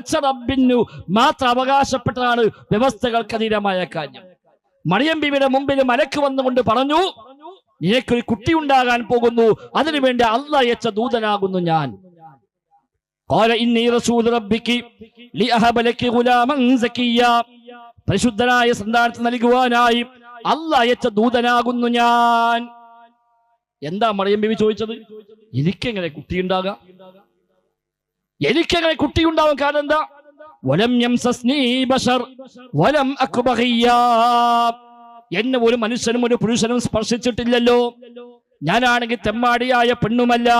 പടച്ച റബ്ബിനു മാത്രം അവകാശപ്പെട്ടതാണ് വ്യവസ്ഥകൾക്കതീതമായ കാര്യം. മറിയം ബിബിയുടെ മുമ്പിൽ മലക്ക് വന്നുകൊണ്ട് പറഞ്ഞു നിനക്കൊരു കുട്ടി ഉണ്ടാകാൻ പോകുന്നു. അതിനുവേണ്ടി അല്ല അയച്ച ദൂതനാകുന്നു ഞാൻ. പരിശുദ്ധനായ സന്താനത്തിന് നൽകുവാനായി അല്ല അയച്ച ദൂതനാകുന്നു ഞാൻ. എന്താ മറിയം ബിബി ചോദിച്ചത്? എനിക്കെങ്ങനെ കുട്ടിയുണ്ടാകാം എനിക്കെങ്ങനെ കുട്ടിയുണ്ടാവാൻ കാരണം എന്താ? വലം ബശർ വലം. എന്നെ ഒരു മനുഷ്യനും ഒരു പുരുഷനും സ്പർശിച്ചിട്ടില്ലല്ലോ. ഞാനാണെങ്കിൽ തെമ്മാടിയായ പെണ്ണുമല്ല.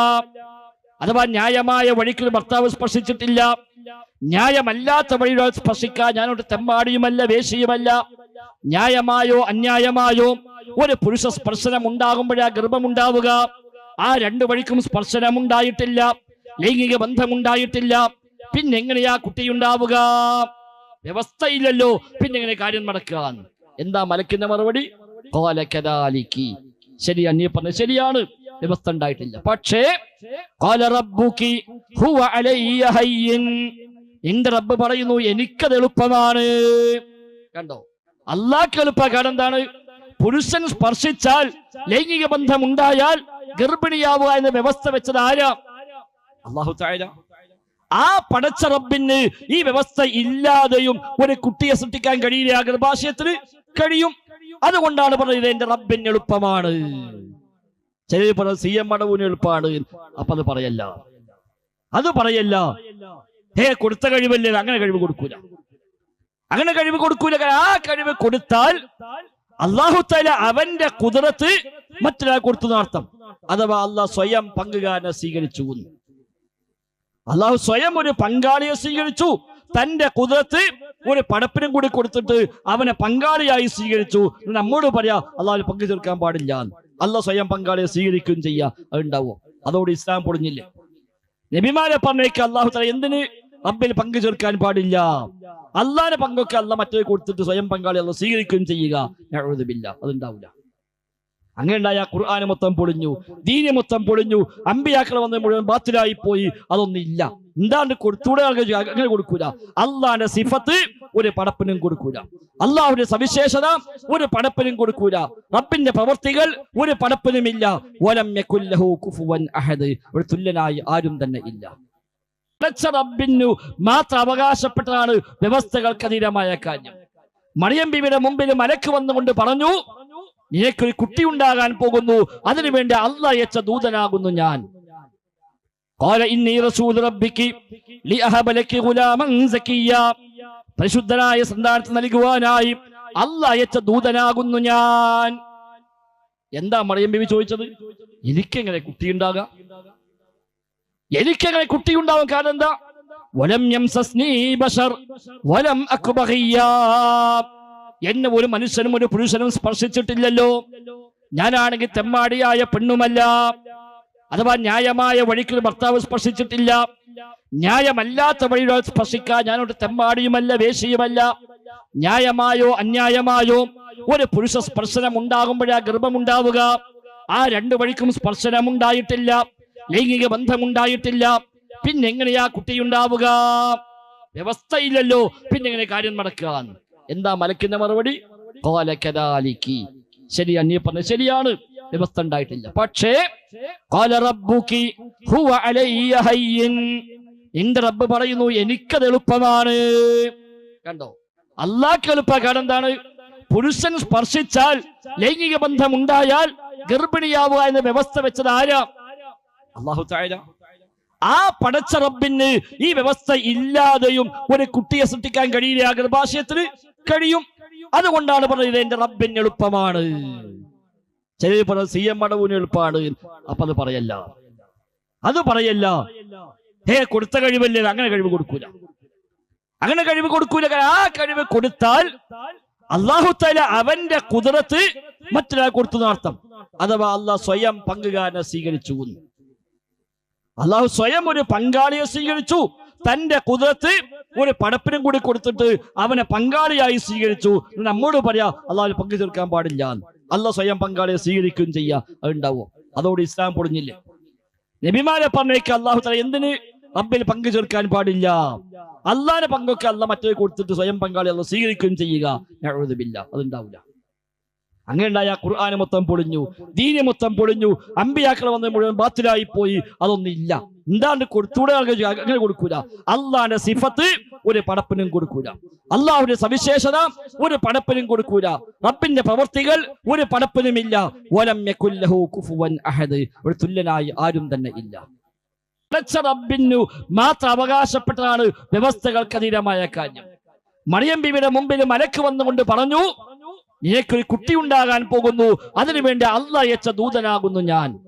അഥവാ ന്യായമായ വഴിക്ക് ഭർത്താവ് സ്പർശിച്ചിട്ടില്ല. ന്യായമല്ലാത്ത വഴിയുടെ സ്പർശിക്കാൻ ഞാനൊരു തെമ്മാടിയുമല്ല വേശിയുമല്ല. ന്യായമായോ അന്യായമായോ ഒരു പുരുഷ സ്പർശനം ഉണ്ടാകുമ്പോഴാ ഗർഭമുണ്ടാവുക. ആ രണ്ടു വഴിക്കും സ്പർശനം ഉണ്ടായിട്ടില്ല ലൈംഗിക ബന്ധമുണ്ടായിട്ടില്ല. പിന്നെ എങ്ങനെയാ കുട്ടിയുണ്ടാവുക വ്യവസ്ഥയില്ലല്ലോ. പിന്നെ എങ്ങനെ കാര്യം നടക്കാൻ? എന്താ മലക്കിന്റെ മറുപടി? കോലക്കതാലിക്ക് ശരിയാണ് നീ പറഞ്ഞ ശരിയാണ്. വ്യവസ്ഥ ഉണ്ടായിട്ടില്ല. പക്ഷേ. നിന്റെ റബ്ബ് പറയുന്നു എനിക്കത് എളുപ്പമാണ്. കണ്ടോ? അള്ളാഹ്ക്ക് എളുപ്പ കാരണം എന്താണ്? പുരുഷൻ സ്പർശിച്ചാൽ ലൈംഗിക ബന്ധം ഉണ്ടായാൽ ഗർഭിണിയാവുക എന്ന വ്യവസ്ഥ വെച്ചത് ആരാ? അള്ളാഹു താഴ ആ പടച്ച റബ്ബിന് ഈ വ്യവസ്ഥ ഇല്ലാതെയും ഒരു കുട്ടിയെ സൃഷ്ടിക്കാൻ കഴിയില്ല ഗർഭാശയത്തിന് കഴിയും. അതുകൊണ്ടാണ് പറഞ്ഞത് എന്റെ റബ്ബിന് എളുപ്പമാണ്. ചിലർ പറഞ്ഞത് സി എം അടവിന് എളുപ്പമാണ്. അപ്പൊ അത് പറയല്ല. അത് പറയല്ല. ഏ കൊടുത്ത കഴിവല്ലേ? അങ്ങനെ കഴിവ് കൊടുക്കൂല. അങ്ങനെ കഴിവ് കൊടുക്കൂല. ആ കഴിവ് കൊടുത്താൽ അള്ളാഹു തല അവന്റെ കുതിരത്ത് മറ്റൊരാൾ കൊടുത്തു നടത്തം. അഥവാ അള്ളാഹ് സ്വയം പങ്കുകാരനെ സ്വീകരിച്ചു. അള്ളാഹു സ്വയം ഒരു പങ്കാളിയെ സ്വീകരിച്ചു. തന്റെ കുതിരത്ത് ഒരു പടപ്പിനും കൂടി കൊടുത്തിട്ട് അവനെ പങ്കാളിയായി സ്വീകരിച്ചു. നമ്മോട് പറയാ അള്ളാഹു പങ്കു ചേർക്കാൻ പാടില്ല. അല്ല സ്വയം പങ്കാളിയെ സ്വീകരിക്കുകയും ചെയ്യാ. അതുണ്ടാവോ? അതോട് ഇസ്ലാം പൊളിഞ്ഞില്ലേ? നബിമാരെ പറഞ്ഞേക്ക് അള്ളാഹു തല എന്തിന് റബ്ബിൽ പങ്കു ചേർക്കാൻ പാടില്ല? അള്ളാന്റെ പങ്കൊക്കെ അല്ല മറ്റേ കൊടുത്തിട്ട് സ്വയം പങ്കാളി അല്ല സ്വീകരിക്കുകയും ചെയ്യുക. നഅൂദുബില്ല അതുണ്ടാവില്ല അങ്ങനെ ഖുർആാനെ മൊത്തം പൊളിഞ്ഞു ദീനെ മൊത്തം പൊളിഞ്ഞു അമ്പിയാക്കൾ വന്ന് മുഴുവൻ ബാത്തിലായി പോയി അതൊന്നില്ല എന്താണ്ട് കൊടുത്തൂടെ അങ്ങനെ കൊടുക്കൂല. അള്ളാന്റെ സിഫത്ത് ഒരു പടപ്പിനും കൊടുക്കൂല. അള്ളാഹുവിന്റെ സവിശേഷത ഒരു പടപ്പിനും കൊടുക്കൂല. റബ്ബിന്റെ പ്രവർത്തികൾ ഒരു പടപ്പിനുമില്ല. അഹദ്. ഒരു തുല്യനായി ആരും തന്നെ ഇല്ല. പടച്ച റബ്ബിനു മാത്രം അവകാശപ്പെട്ടതാണ് വ്യവസ്ഥകൾക്ക് അതീതമായ കാര്യം. മറിയം ബിബിയുടെ മുമ്പിൽ മലക്ക് വന്നുകൊണ്ട് പറഞ്ഞു നിനക്കൊരു കുട്ടി ഉണ്ടാകാൻ പോകുന്നു. അതിനുവേണ്ടി അല്ല അയച്ച ദൂതനാകുന്നു ഞാൻ. പരിശുദ്ധനായ സന്താനത്ത് നൽകുവാനായി അല്ല അയച്ച ദൂതനാകുന്നു ഞാൻ. എന്താ മറിയം ബിവി ചോദിച്ചത്? എനിക്കെങ്ങനെ കുട്ടിയുണ്ടാകാം എനിക്കെങ്ങനെ കുട്ടിയുണ്ടാവാൻ കാരണം എന്താ? വലം വലം എന്നെ ഒരു മനുഷ്യനും ഒരു പുരുഷനും സ്പർശിച്ചിട്ടില്ലല്ലോ. ഞാനാണെങ്കിൽ തെമ്മാടിയായ പെണ്ണുമല്ല. അഥവാ ന്യായമായ വഴിക്ക് ഭർത്താവ് സ്പർശിച്ചിട്ടില്ല. ന്യായമല്ലാത്ത വഴിയോ സ്പർശിക്കാൻ ഞാനൊരു തെമ്മാടിയുമല്ല വേശിയുമല്ല. ന്യായമായോ അന്യായമായോ ഒരു പുരുഷ സ്പർശനം ഉണ്ടാകുമ്പോഴാ ഗർഭമുണ്ടാവുക. ആ രണ്ടു വഴിക്കും സ്പർശനം ഉണ്ടായിട്ടില്ല. ലൈംഗിക ബന്ധമുണ്ടായിട്ടില്ല. പിന്നെ എങ്ങനെയാ കുട്ടിയുണ്ടാവുക? വ്യവസ്ഥയില്ലല്ലോ. പിന്നെങ്ങനെ കാര്യം നടക്കാൻ? എന്താ മലക്കിന്റെ മറുപടി? കോലക്കതാലിക്ക് ശരിയാണ് നീ പറഞ്ഞ ശരിയാണ്. വ്യവസ്ഥ ഉണ്ടായിട്ടില്ല. പക്ഷേ. നിന്റെ റബ്ബ് പറയുന്നു എനിക്കത് എളുപ്പമാണ്. കണ്ടോ? അള്ളാഹ്ക്ക് എളുപ്പ കാരണം എന്താണ്? പുരുഷൻ സ്പർശിച്ചാൽ ലൈംഗിക ബന്ധം ഉണ്ടായാൽ ഗർഭിണിയാവുക എന്ന വ്യവസ്ഥ വെച്ചത് ആരാ? അള്ളാഹു ആ പടച്ച റബ്ബിന് ഈ വ്യവസ്ഥ ഇല്ലാതെയും ഒരു കുട്ടിയെ സൃഷ്ടിക്കാൻ കഴിയില്ല ഗർഭാശയത്തിന്. കഴിയും. അതുകൊണ്ടാണ് പറഞ്ഞത് എന്റെ റബ്ബിന് എളുപ്പമാണ്. ചിലർ പറഞ്ഞത് സി എം അടവിന് എളുപ്പമാണ്. അപ്പൊ അത് പറയല്ല. അത് പറയല്ല. ഹേ കൊടുത്ത കഴിവല്ലേ? അങ്ങനെ കഴിവ് കൊടുക്കൂല. അങ്ങനെ കഴിവ് കൊടുക്കൂല. ആ കഴിവ് കൊടുത്താൽ അള്ളാഹു തല അവന്റെ കുതിരത്ത് മറ്റൊരാൾ കൊടുത്തു നടത്തം അഥവാ അള്ളാഹ് സ്വയം പങ്കുകാരനെ സ്വീകരിച്ചു. അള്ളാഹു സ്വയം ഒരു പങ്കാളിയെ സ്വീകരിച്ചു. തന്റെ കുതിരത്ത് ഒരു പടപ്പിനും കൂടി കൊടുത്തിട്ട് അവനെ പങ്കാളിയായി സ്വീകരിച്ചു. നമ്മോട് പറയാ അള്ളാഹു പങ്കു ചേർക്കാൻ പാടില്ല. അല്ല സ്വയം പങ്കാളിയെ സ്വീകരിക്കുകയും ചെയ്യാ. അതുണ്ടാവോ? അതോട് ഇസ്ലാം പൊളിഞ്ഞില്ലേ? നബിമാരെ പറഞ്ഞേക്ക് അള്ളാഹു തല എന്തിന് റബ്ബിൽ പങ്കു ചേർക്കാൻ പാടില്ല? അള്ളാന്റെ പങ്കൊക്കെ അല്ല മറ്റേ കൊടുത്തിട്ട് സ്വയം പങ്കാളി അല്ല സ്വീകരിക്കുകയും ചെയ്യുക. അതുണ്ടാവില്ല അങ്ങനെ ഉണ്ടായ ഖുർആാന് മൊത്തം പൊളിഞ്ഞു ദീന് മൊത്തം പൊളിഞ്ഞു അമ്പിയാക്കൾ വന്ന് മുഴുവൻ ബാത്തിലായി പോയി അതൊന്നില്ല എന്താണ്ട് കൊടുത്തൂടെ അങ്ങനെ കൊടുക്കൂല. അള്ളാന്റെ സിഫത്ത് ഒരു പടപ്പിനും കൊടുക്കൂല. അള്ളാഹുവിന്റെ സവിശേഷത ഒരു പടപ്പിനും കൊടുക്കൂല. റബ്ബിന്റെ പ്രവർത്തികൾ ഒരു പടപ്പിനും ഇല്ല വലം യകുല്ലഹു കുഫുവൻ അഹദ്. ഒരു തുല്യനായി ആരും തന്നെ ഇല്ല. പടച്ച റബ്ബിനു മാത്രം അവകാശപ്പെട്ടതാണ് വ്യവസ്ഥകൾക്ക് അധീനമായ കാര്യം. മറിയം മുമ്പിൽ മലക്ക് വന്നുകൊണ്ട് പറഞ്ഞു നിനക്കൊരു കുട്ടി ഉണ്ടാകാൻ പോകുന്നു. അതിനുവേണ്ടി അല്ല അയച്ച ദൂതനാകുന്നു ഞാൻ.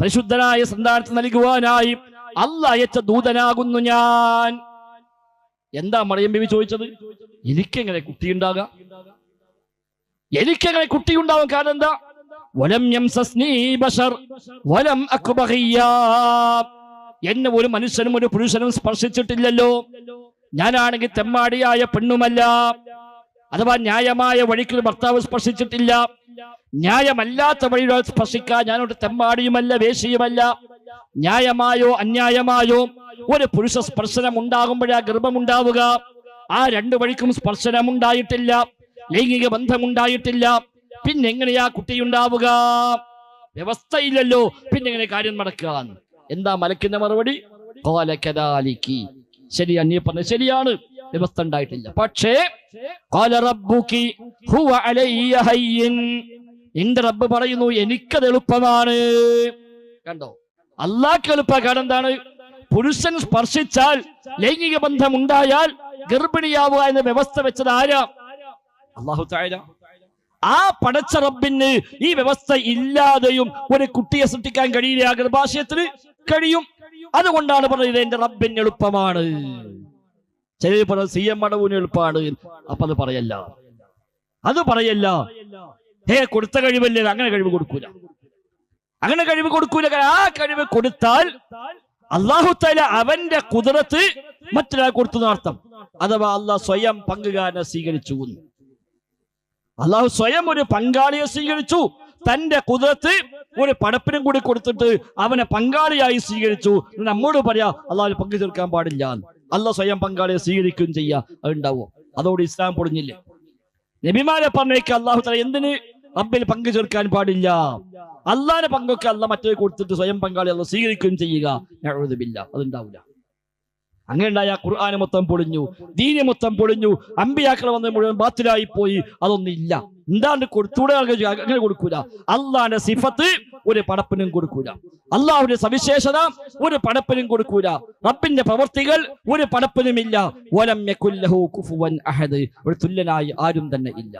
പരിശുദ്ധനായ സന്താനത്ത് നൽകുവാനായി അല്ല അയച്ച ദൂതനാകുന്നു ഞാൻ. എന്താ മറിയം ബിവി ചോദിച്ചത്? എനിക്കെങ്ങനെ കുട്ടിയുണ്ടാകാം എനിക്കെങ്ങനെ കുട്ടിയുണ്ടാവും കാരണം എന്താ? വലം വലം എന്നെ ഒരു മനുഷ്യനും ഒരു പുരുഷനും സ്പർശിച്ചിട്ടില്ലല്ലോ. ഞാനാണെങ്കിൽ തെമ്മാടിയായ പെണ്ണുമല്ല. അഥവാ ന്യായമായ വഴിക്ക് ഭർത്താവ് സ്പർശിച്ചിട്ടില്ല. ന്യായമല്ലാത്ത വഴിയിൽ സ്പർശിക്കാൻ ഞാനൊരു തെമ്മാടിയുമല്ല വേശിയുമല്ല. ന്യായമായോ അന്യായമായോ ഒരു പുരുഷ സ്പർശനം ഉണ്ടാകുമ്പോഴാ ഗർഭമുണ്ടാവുക. ആ രണ്ടു വഴിക്കും സ്പർശനം ഉണ്ടായിട്ടില്ല ലൈംഗിക ബന്ധമുണ്ടായിട്ടില്ല. പിന്നെങ്ങനെയാ കുട്ടിയുണ്ടാവുക? വ്യവസ്ഥയില്ലല്ലോ. പിന്നെങ്ങനെ കാര്യം നടക്കുക എന്താ മലക്കിന്റെ മറുപടി? "ഖാല കദാലികി." ശരിയാണ് നീ പറഞ്ഞ ശരിയാണ്. വ്യവസ്ഥ ഉണ്ടായിട്ടില്ല. പക്ഷേ "ഖാല റബ്ബുകി ഹുവ അലയ്യ ഹയ്യിൻ." നിന്റെ റബ്ബ് പറയുന്നു എനിക്കത് എളുപ്പമാണ്. കണ്ടോ? അള്ളാഹ്ക്ക് എളുപ്പ കാരണം എന്താണ്? പുരുഷൻ സ്പർശിച്ചാൽ ലൈംഗിക ബന്ധം ഉണ്ടായാൽ ഗർഭിണിയാവുക എന്ന വ്യവസ്ഥ വെച്ചത് ആരാ? അള്ളാഹു ആ പടച്ച റബ്ബിന് ഈ വ്യവസ്ഥ ഇല്ലാതെയും ഒരു കുട്ടിയെ സൃഷ്ടിക്കാൻ കഴിയില്ല ഗർഭാശയത്തിന്. കഴിയും. അതുകൊണ്ടാണ് പറഞ്ഞത് എന്റെ റബ്ബിന് എളുപ്പമാണ്. ചിലർ പറ സി എം മടവിന് എളുപ്പമാണ്. അപ്പൊ അത് പറയല്ല. അത് പറയല്ല. ഹേ കൊടുത്ത കഴിവല്ലേ? അങ്ങനെ കഴിവ് കൊടുക്കൂല. അങ്ങനെ കഴിവ് കൊടുക്കൂല. ആ കഴിവ് കൊടുത്താൽ അള്ളാഹു തല അവന്റെ കുതിരത്ത് മറ്റൊരാൾ കൊടുത്തു അർത്ഥം അഥവാ അള്ളാഹ് സ്വയം പങ്കുകാരനെ സ്വീകരിച്ചു. അള്ളാഹു സ്വയം ഒരു പങ്കാളിയെ സ്വീകരിച്ചു. തന്റെ കുതിരത്ത് ഒരു പടപ്പിനും കൂടി കൊടുത്തിട്ട് അവനെ പങ്കാളിയായി സ്വീകരിച്ചു. നമ്മോട് പറയാ അള്ളാഹു പങ്കു ചേർക്കാൻ പാടില്ല. അല്ല സ്വയം പങ്കാളിയെ സ്വീകരിക്കുകയും ചെയ്യാ. അതുണ്ടാവോ അതോട് ഇസ്ലാം പൊടിഞ്ഞില്ലേ നബിമാരെ പറഞ്ഞേക്ക് അള്ളാഹു തല എന്തിന് റബ്ബിൽ പങ്കു ചേർക്കാൻ പാടില്ല? അള്ളാന്റെ പങ്കൊക്കെ അല്ല മറ്റേ കൊടുത്തിട്ട് സ്വയം പങ്കാളി അല്ല സ്വീകരിക്കുകയും ചെയ്യുക. നഅൂദുബില്ല അതുണ്ടാവില്ല അങ്ങനെ ഖുർആാന് മൊത്തം പൊളിഞ്ഞു ദീന് മൊത്തം പൊളിഞ്ഞു അമ്പിയാക്കൾ വന്ന് മുഴുവൻ ബാത്തിലായി പോയി. അതൊന്നില്ല എന്താണ് എന്താണ്ട് കൊടുത്തൂടെ അങ്ങനെ കൊടുക്കൂല. അള്ളാന്റെ സിഫത്ത് ഒരു പടപ്പിനും കൊടുക്കൂല. അള്ളാഹുവിന്റെ സവിശേഷത ഒരു പടപ്പിനും കൊടുക്കൂല. റബ്ബിന്റെ പ്രവർത്തികൾ ഒരു പടപ്പിനും ഇല്ല വലം യകുല്ലഹു കുഫുവൻ അഹദ്. ഒരു തുല്യനായി ആരും തന്നെ ഇല്ല.